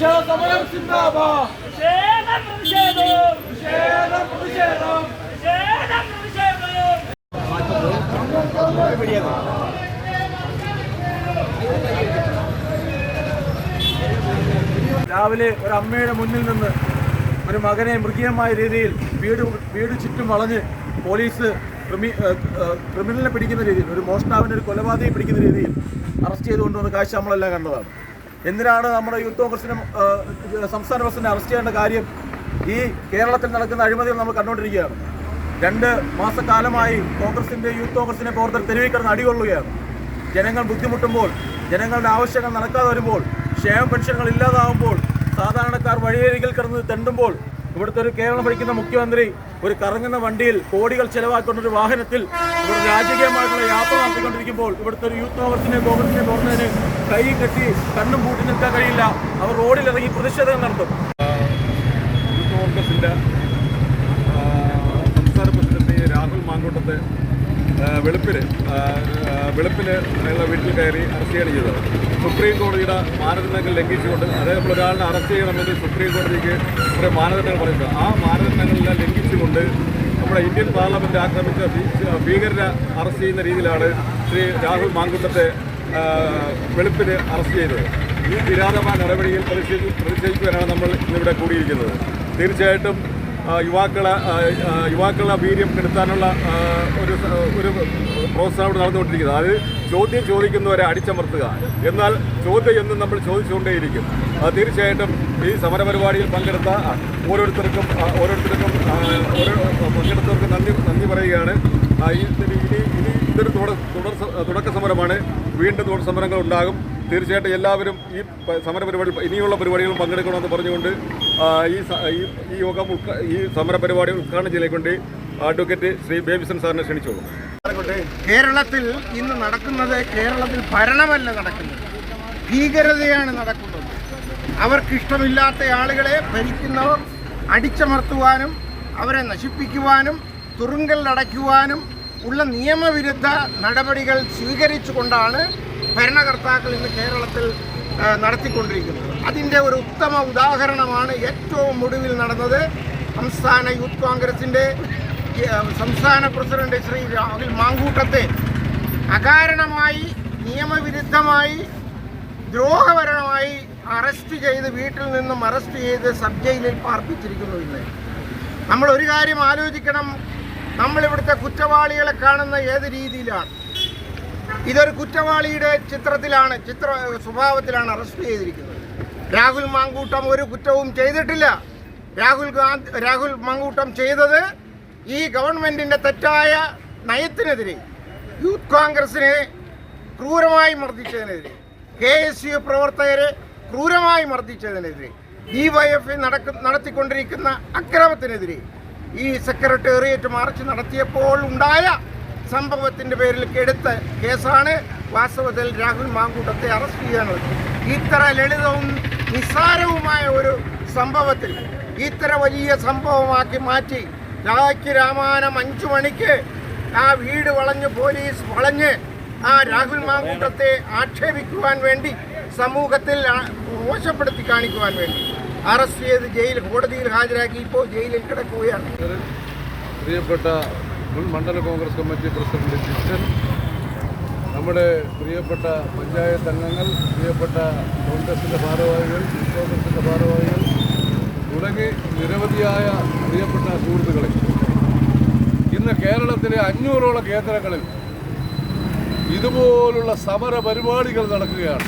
പ്രതിഷേധ സമരം സിന്ദാബാദ് പ്രതിഷേധം പ്രതിഷേധം പ്രതിഷേധം. പ്രതിഷേധം പ്രതിഷേധം പ്രതിഷേധം രാവിലെ ഒരു അമ്മയുടെ മുന്നിൽ നിന്ന് ഒരു മകനെ മൃഗീയമായ രീതിയിൽ വീട് വീട് ചുറ്റും വളഞ്ഞ് പോലീസ് ക്രിമി ക്രിമിനലിനെ പിടിക്കുന്ന രീതിയിൽ ഒരു മോഷ്ടാവിനെ ഒരു കൊലപാതകയെ പിടിക്കുന്ന രീതിയിൽ അറസ്റ്റ് ചെയ്തുകൊണ്ടുവന്ന കാഴ്ച നമ്മളെല്ലാം കണ്ടതാണ്. എന്തിനാണ് നമ്മുടെ യൂത്ത് കോൺഗ്രസിനെ സംസ്ഥാന പ്രസിഡന്റ് അറസ്റ്റ് ചെയ്യേണ്ട കാര്യം ഈ കേരളത്തിൽ നടക്കുന്ന അഴിമതികൾ നമ്മൾ കണ്ടുകൊണ്ടിരിക്കുകയാണ്. രണ്ട് മാസക്കാലമായി കോൺഗ്രസിന്റെ യൂത്ത് കോൺഗ്രസിനെ പ്രവർത്തകർ തെരുവിൽ കിടന്ന് അടികൊള്ളുകയാണ്. ജനങ്ങൾ ബുദ്ധിമുട്ടുമ്പോൾ ജനങ്ങളുടെ ആവശ്യങ്ങൾ നടക്കാതെ വരുമ്പോൾ ക്ഷേമ പെൻഷനുകൾ ഇല്ലാതാവുമ്പോൾ സാധാരണക്കാർ വഴിയരികിൽ കിടന്ന് തെണ്ടുമ്പോൾ ഇവിടുത്തെ ഒരു കേരളം ഭരിക്കുന്ന മുഖ്യമന്ത്രി ഒരു കറങ്ങുന്ന വണ്ടിയിൽ കോടികൾ ചെലവാക്കുന്ന ഒരു വാഹനത്തിൽ ഇവിടെ രാജകീയമായിട്ടുള്ള യാത്ര നടത്തിക്കൊണ്ടിരിക്കുമ്പോൾ ഇവിടുത്തെ ഒരു യൂത്ത് കോൺഗ്രസിനെ കോൺഗ്രസിനെ പോകുന്നതിന് കൈ കെട്ടി കണ്ണും പൂട്ടി നിൽക്കാൻ കഴിയില്ല. അവർ റോഡിലിറങ്ങി പ്രതിഷേധം നടത്തും. യൂത്ത് കോൺഗ്രസിന്റെ സംസ്ഥാന പ്രസിഡന്റ് രാഹുൽ മാങ്കോട്ടത്തെ വെളുപ്പിൽ വെളുപ്പിന് അയാളുടെ വീട്ടിൽ കയറി അറസ്റ്റ് ചെയ്യുകയാണ് ചെയ്തത്. സുപ്രീം കോടതിയുടെ മാനദണ്ഡങ്ങൾ ലംഘിച്ചുകൊണ്ട് അതായത് നമ്മൾ ഒരാളിനെ അറസ്റ്റ് ചെയ്യണമെന്ന് സുപ്രീം കോടതിക്ക് കുറേ മാനദണ്ഡങ്ങൾ പറയുന്നത്. ആ മാനദണ്ഡങ്ങളെല്ലാം ലംഘിച്ചുകൊണ്ട് നമ്മുടെ ഇന്ത്യൻ പാർലമെന്റ് ആക്രമിച്ച ഭീകരരെ അറസ്റ്റ് ചെയ്യുന്ന രീതിയിലാണ് ശ്രീ രാഹുൽ മാങ്കൂട്ടത്തെ വെളുപ്പിന് അറസ്റ്റ് ചെയ്തത്. ഈ കിരാതമായ നടപടിയിൽ പ്രതിഷേധി പ്രതിഷേധിക്കുവാനാണ് നമ്മൾ ഇന്നിവിടെ കൂടിയിരിക്കുന്നത്. തീർച്ചയായിട്ടും യുവാക്കളെ ആ, ആ, യുവാക്കളെ വീര്യം കെടുത്താനുള്ള ഒരു ഒരു പ്രോത്സാഹനം ഇവിടെ നടന്നുകൊണ്ടിരിക്കുന്നത്. അത് ചോദ്യം ചോദിക്കുന്നവരെ അടിച്ചമർത്തുക. എന്നാൽ ചോദ്യം എന്നും നമ്മൾ ചോദിച്ചുകൊണ്ടേയിരിക്കും. തീർച്ചയായിട്ടും ഈ സമരപരിപാടിയിൽ പങ്കെടുത്ത ഓരോരുത്തർക്കും ഓരോരുത്തർക്കും ഓരോ പങ്കെടുത്തവർക്കും നന്ദി നന്ദി പറയുകയാണ്. ഇനി ഇതൊരു തുടർ തുടർ തുടക്ക സമരമാണ്. വീണ്ടും തുടർ സമരങ്ങൾ ഉണ്ടാകും. തീർച്ചയായിട്ടും എല്ലാവരും ഈ സമര പരിപാടി ഇനിയുള്ള പരിപാടികൾ പങ്കെടുക്കണമെന്ന് പറഞ്ഞുകൊണ്ട് ഈ ഈ യോഗം ഈ സമര പരിപാടി ഉദ്ഘാടനം ചെയ്തേക്കൊണ്ട് അഡ്വക്കേറ്റ് ശ്രീ ബേബിസൺ സാറിനെ ക്ഷണിച്ചോളൂ കേരളത്തിൽ ഇന്ന് നടക്കുന്നത് കേരളത്തിൽ ഭരണമല്ല നടക്കുന്നത്. ഭീകരതയാണ് നടക്കുന്നത്. അവർക്കിഷ്ടമില്ലാത്ത ആളുകളെ ഭരിക്കുന്നവർ അടിച്ചമർത്തുവാനും അവരെ നശിപ്പിക്കുവാനും തുറുങ്കലിലടയ്ക്കുവാനും ഉള്ള നിയമവിരുദ്ധ നടപടികൾ സ്വീകരിച്ചു സ്വീകരിച്ചുകൊണ്ടാണ് ഭരണകർത്താക്കൾ ഇന്ന് കേരളത്തിൽ നടത്തിക്കൊണ്ടിരിക്കുന്നത്. അതിന്റെ ഒരു ഉത്തമ ഉദാഹരണമാണ് ഏറ്റവും ഒടുവിൽ നടന്നത് സംസ്ഥാന യൂത്ത് കോൺഗ്രസിന്റെ സംസ്ഥാന പ്രസിഡന്റ് ശ്രീ രാഹുൽ മാങ്കൂട്ടത്തെ. അകാരണമായി നിയമവിരുദ്ധമായി ദ്രോഹപരമായി അറസ്റ്റ് ചെയ്ത് വീട്ടിൽ നിന്നും അറസ്റ്റ് ചെയ്ത് സബ് ജയിലിൽ പാർപ്പിച്ചിരിക്കുന്നു ഇന്ന്. നമ്മൾ ഒരു കാര്യം ആലോചിക്കണം. നമ്മളിവിടുത്തെ കുറ്റവാളികളെ കാണുന്ന ഏത് രീതിയിലാണ്? ഇതൊരു കുറ്റവാളിയുടെ ചിത്രത്തിലാണ് ചിത്ര സ്വഭാവത്തിലാണ് അറസ്റ്റ് ചെയ്തിരിക്കുന്നത്. രാഹുൽ മാങ്കൂട്ടം ഒരു കുറ്റവും ചെയ്തിട്ടില്ല. രാഹുൽ രാഹുൽ മാങ്കൂട്ടം ചെയ്തത് ഈ ഗവൺമെന്റിന്റെ തെറ്റായ നയത്തിനെതിരെ യൂത്ത് കോൺഗ്രസിനെ ക്രൂരമായി മർദ്ദിച്ചതിനെതിരെ കെ എസ് യു പ്രവർത്തകരെ ക്രൂരമായി മർദ്ദിച്ചതിനെതിരെ ഡി വൈ എഫ് നടക്കുന്ന നടത്തിക്കൊണ്ടിരിക്കുന്ന അക്രമത്തിനെതിരെ ഈ സെക്രട്ടേറിയറ്റ് മാർച്ച് നടത്തിയപ്പോൾ ഉണ്ടായ സംഭവത്തിന്റെ പേരിൽ എടുത്ത കേസാണ് വാസ്തവത്തിൽ രാഹുൽ മാങ്കൂട്ടത്തെ അറസ്റ്റ് ചെയ്യാനുള്ളത്. ഇത്ര ലളിതവും നിസ്സാരവുമായ ഒരു സംഭവത്തിൽ ഇത്ര വലിയ സംഭവമാക്കി മാറ്റി രാഖി രാമാനം അഞ്ചു മണിക്ക് ആ വീട് വളഞ്ഞ് പോലീസ് വളഞ്ഞ് ആ രാഹുൽ മാങ്കൂട്ടത്തെ ആക്ഷേപിക്കുവാൻ വേണ്ടി സമൂഹത്തിൽ മോശപ്പെടുത്തി കാണിക്കുവാൻ വേണ്ടി അറസ്റ്റ് ചെയ്ത് ജയിൽ കോടതിയിൽ ഹാജരാക്കി ഇപ്പോൾ ജയിലിൽ കിടക്കുകയാണ്. പ്രിയപ്പെട്ട മുൻ മണ്ഡല കോൺഗ്രസ് കമ്മിറ്റി പ്രസിഡന്റ് ജിഷൻ നമ്മുടെ പ്രിയപ്പെട്ട പഞ്ചായത്ത് അംഗങ്ങൾ പ്രിയപ്പെട്ട കോൺഗ്രസിന്റെ ഭാരവാഹികൾ കോൺഗ്രസിന്റെ ഭാരവാഹികൾ തുടങ്ങി നിരവധിയായ പ്രിയപ്പെട്ട സുഹൃത്തുക്കളെ. ഇന്ന് കേരളത്തിലെ അഞ്ഞൂറോളം കേന്ദ്രങ്ങളിൽ ഇതുപോലുള്ള സമര പരിപാടികൾ നടക്കുകയാണ്.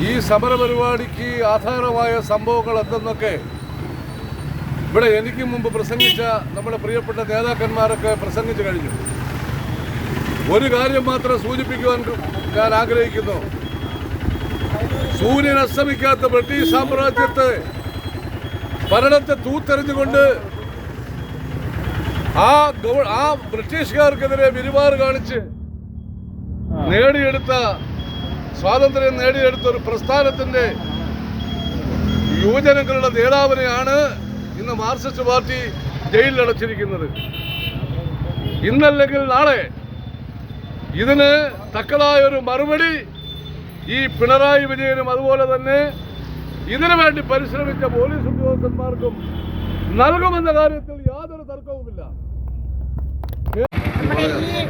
ഈ സമര പരിപാടിക്ക് ആധാരമായ സംഭവങ്ങൾ എന്തെന്നൊക്കെ? ഇവിടെ എനിക്ക് മുമ്പ് പ്രസംഗിച്ച നമ്മുടെ പ്രിയപ്പെട്ട നേതാക്കന്മാരൊക്കെ പ്രസംഗിച്ചു കഴിഞ്ഞു. ഒരു കാര്യം മാത്രം സൂചിപ്പിക്കുവാൻ ഞാൻ ആഗ്രഹിക്കുന്നു. സൂര്യൻ അസ്തമിക്കാത്ത ബ്രിട്ടീഷ് സാമ്രാജ്യത്തെ ഭരണത്തെ തൂത്തെറിഞ്ഞുകൊണ്ട് ആ ഗവ- ആ ബ്രിട്ടീഷുകാർക്കെതിരെ പെരുമാറ് കാണിച്ച് നേടിയെടുത്ത സ്വാതന്ത്ര്യം നേടിയെടുത്ത ഒരു പ്രസ്ഥാനത്തിന്റെ യുവജനങ്ങളുടെ നേതാവിനെയാണ് ഇന്ന് മാർക്സിസ്റ്റ് പാർട്ടി ജയിലിലടച്ചിരിക്കുന്നത്. ഇന്നല്ലെങ്കിൽ നാളെ ഇതിന് തക്കതായ ഒരു മറുപടി ഈ പിണറായി വിജയനും അതുപോലെ തന്നെ ഇതിനു വേണ്ടി പരിശ്രമിച്ച പോലീസ് ഉദ്യോഗസ്ഥന്മാർക്കും നൽകുമെന്ന കാര്യത്തിൽ യാതൊരു തർക്കവുമില്ല. നമ്മുടെ ഈ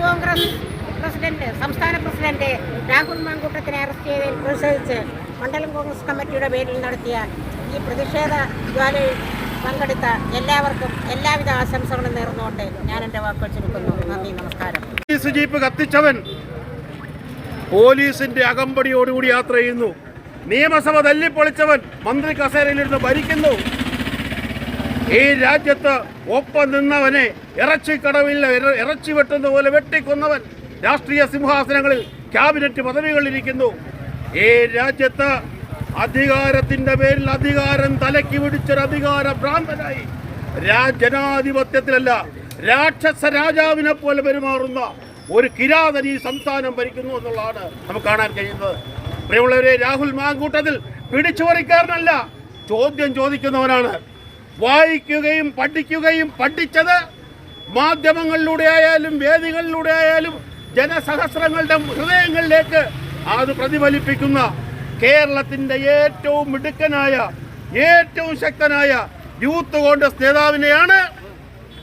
കോൺഗ്രസ് പ്രസിഡന്റ് സംസ്ഥാന പ്രസിഡന്റ് രാഹുൽ മാങ്കൂട്ടത്തിനെ അറസ്റ്റ് ചെയ്തതിൽ പ്രതിഷേധിച്ച് മണ്ഡലം കോൺഗ്രസ് കമ്മിറ്റിയുടെ പേരിൽ നടത്തിയ ഈ പ്രതിഷേധ ജ്വാലയിൽ പങ്കെടുത്ത എല്ലാവർക്കും എല്ലാവിധ ആശംസകളും നേർന്നുകൊണ്ട് ഞാൻ എന്റെ വാക്കുകൾ ചുരുക്കുന്നു നന്ദി നമസ്കാരം. ജീപ്പ് കത്തിച്ചവൻ പോലീസിന്റെ അകമ്പടിയോടുകൂടി യാത്ര ചെയ്യുന്നു. നിയമസഭ തല്ലിപ്പൊളിച്ചവൻ മന്ത്രി കസേരയിലിരുന്ന് ഭരിക്കുന്നു. ഈ രാജ്യത്ത് ഒപ്പം നിന്നവനെ ഇറച്ചിക്കടവിൽ ഇറ- ഇറച്ചി വെട്ടുന്ന പോലെ വെട്ടിക്കൊന്നവൻ. രാഷ്ട്രീയ സിംഹാസനങ്ങളിൽ ക്യാബിനറ്റ് പദവികളിരിക്കുന്നു ഈ രാജ്യത്ത് അധികാരത്തിന്റെ പേരിൽ അധികാരം തലയ്ക്ക് പിടിച്ചൊരു അധികാര ഭ്രാന്തനായി ജനാധിപത്യത്തിലല്ല രാക്ഷസ രാജാവിനെ പോലെ പെരുമാറുന്ന ഒരു കിരാതൻ ഈ സംസ്ഥാനം ഭരിക്കുന്നു എന്നുള്ളതാണ് നമുക്ക് കാണാൻ കഴിയുന്നത്. പ്രിയമുള്ളവരെ രാഹുൽ മാങ്കൂട്ടത്തിൽ പിടിച്ചുപറിക്കാരനല്ല ചോദ്യം ചോദിക്കുന്നവനാണ്. വായിക്കുകയും പഠിക്കുകയും പഠിച്ചത് മാധ്യമങ്ങളിലൂടെ ആയാലും വേദികളിലൂടെ ആയാലും ജനസഹസ്രങ്ങളുടെ ഹൃദയങ്ങളിലേക്ക് അത് പ്രതിഫലിപ്പിക്കുന്ന കേരളത്തിന്റെ ഏറ്റവും മിടുക്കനായ ഏറ്റവും ശക്തനായ യൂത്ത് കോൺഗ്രസ് നേതാവിനെയാണ്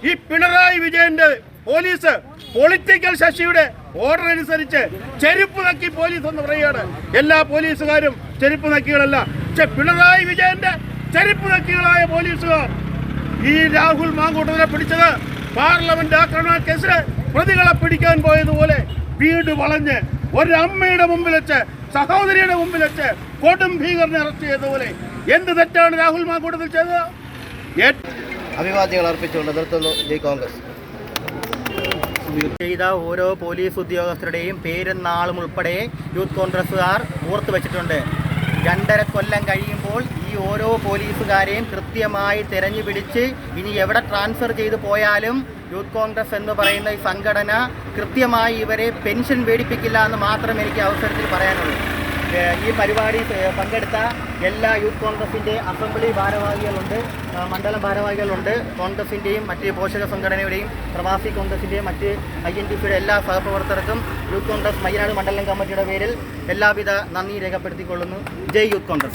ഈ പിണറായി വിജയന്റെ പോലീസ് പൊളിറ്റിക്കൽ ശശിയുടെ ഓർഡർ അനുസരിച്ച് ചെരുപ്പ് നക്കി പോലീസ് എന്ന് പറയുകയാണ്. എല്ലാ പോലീസുകാരും ചെരുപ്പ് നക്കികളല്ല. പക്ഷെ പിണറായി വിജയന്റെ ചെരുപ്പ് നക്കികളായ പോലീസുകാർ ഈ രാഹുൽ മാങ്കൂട്ടത്തിനെ പിടിച്ചത് പാർലമെന്റ് ആക്രമണ കേസിൽ പ്രതികളെ പിടിക്കാൻ പോയതുപോലെ വീട് വളഞ്ഞ് ഒരമ്മയുടെ മുമ്പിൽ വെച്ച് സഹോദരിയുടെ മുമ്പിൽ വെച്ച് കൊടും ഭീകരനെ അറസ്റ്റ് ചെയ്തതുപോലെ എന്ത് തെറ്റാണ് രാഹുൽ മാക്കൂട്ടത്തിൽ ചെയ്തത്? അഭിവാദ്യങ്ങൾ അർപ്പിച്ചുകൊണ്ട് നിർത്തുന്നു ജയ് കോൺഗ്രസ്. ചെയ്ത ഓരോ പോലീസ് ഉദ്യോഗസ്ഥരുടെയും പേരും നാളും ഉൾപ്പെടെ യൂത്ത് കോൺഗ്രസ്സുകാർ ഓർത്തു വെച്ചിട്ടുണ്ട്. രണ്ടര കൊല്ലം കഴിയുമ്പോൾ ഈ ഓരോ പോലീസുകാരെയും കൃത്യമായി തിരഞ്ഞു പിടിച്ച് ഇനി എവിടെ ട്രാൻസ്ഫർ ചെയ്തു പോയാലും യൂത്ത് കോൺഗ്രസ് എന്ന് പറയുന്ന ഈ സംഘടന കൃത്യമായി ഇവരെ പെൻഷൻ മേടിപ്പിക്കില്ല എന്ന് മാത്രം എനിക്ക് അവസരത്തിൽ പറയാനുള്ളൂ. ഈ പരിപാടി പങ്കെടുത്ത എല്ലാ യൂത്ത് കോൺഗ്രസിന്റെ അസംബ്ലി ഭാരവാഹികളുണ്ട് മണ്ഡലം ഭാരവാഹികളുണ്ട്. കോൺഗ്രസിന്റെയും മറ്റ് പോഷക സംഘടനയുടെയും പ്രവാസി കോൺഗ്രസിന്റെയും മറ്റ് ഐ എൻ ടി പിയുടെ എല്ലാ സഹപ്രവർത്തകർക്കും യൂത്ത് കോൺഗ്രസ് മയ്യനാട് മണ്ഡലം കമ്മിറ്റിയുടെ പേരിൽ എല്ലാവിധ നന്ദി രേഖപ്പെടുത്തിക്കൊള്ളുന്നു. ജയ് യൂത്ത് കോൺഗ്രസ്.